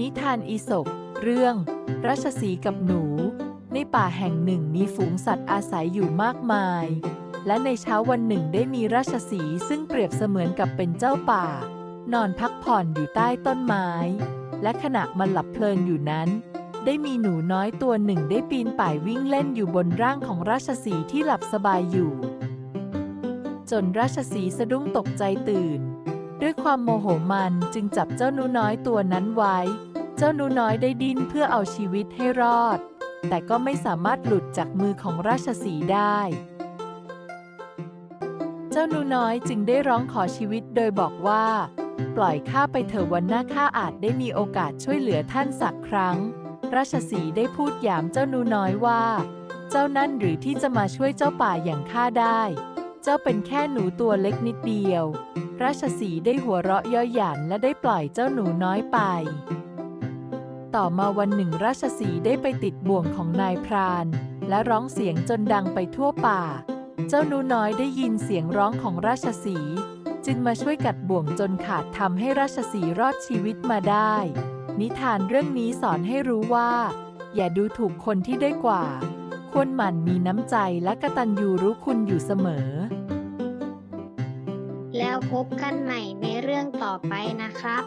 นิทานอีสปเรื่องราชสีกับหนู ในป่าแห่งหนึ่งมีฝูงสัตว์อาศัยอยู่มากมาย และในเช้าวันหนึ่งได้มีราชสีซึ่งเปรียบเสมือนกับเป็นเจ้าป่า นอนพักผ่อนอยู่ใต้ต้นไม้ และขณะมันหลับเพลินอยู่นั้น ได้มีหนูน้อยตัวหนึ่งได้ปีนป่ายวิ่งเล่นอยู่บนร่างของราชสีที่หลับสบายอยู่ จนราชสีสะดุ้งตกใจตื่น ความโมโหมันจึงจับเจ้าหนูน้อยตัวนั้นไว้ เจ้าหนูน้อยได้ดิ้นเพื่อเอาชีวิตให้รอด แต่ก็ไม่สามารถหลุดจากมือของราชสีได้ เจ้าหนูน้อยจึงได้ร้องขอชีวิตโดยบอกว่า ปล่อยข้าไปเถอะวันหน้าข้าอาจได้มีโอกาสช่วยเหลือท่านสักครั้ง ราชสีได้พูดหยามเจ้าหนูน้อยว่า เจ้านั่นหรือที่จะมาช่วยเจ้าป่าอย่างข้าได้ เจ้าเป็นแค่หนูตัวเล็กนิดเดียว ราชสีได้หัวเราะเย่อหยันและได้ปล่อยเจ้าหนูน้อยไป ต่อมาวันหนึ่งราชสีได้ไปติดบ่วงของนายพราน และร้องเสียงจนดังไปทั่วป่า เจ้าหนูน้อยได้ยินเสียงร้องของราชสีจึงมาช่วยกัดบ่วงจนขาดทำให้ราชสีรอดชีวิตมาได้ นิทานเรื่องนี้สอนให้รู้ว่า อย่าดูถูกคนที่ได้กว่า ควรหมั่นมีน้ำใจและกตัญญูรู้คุณอยู่เสมอ แล้วพบกันใหม่ในเรื่องต่อไปนะครับ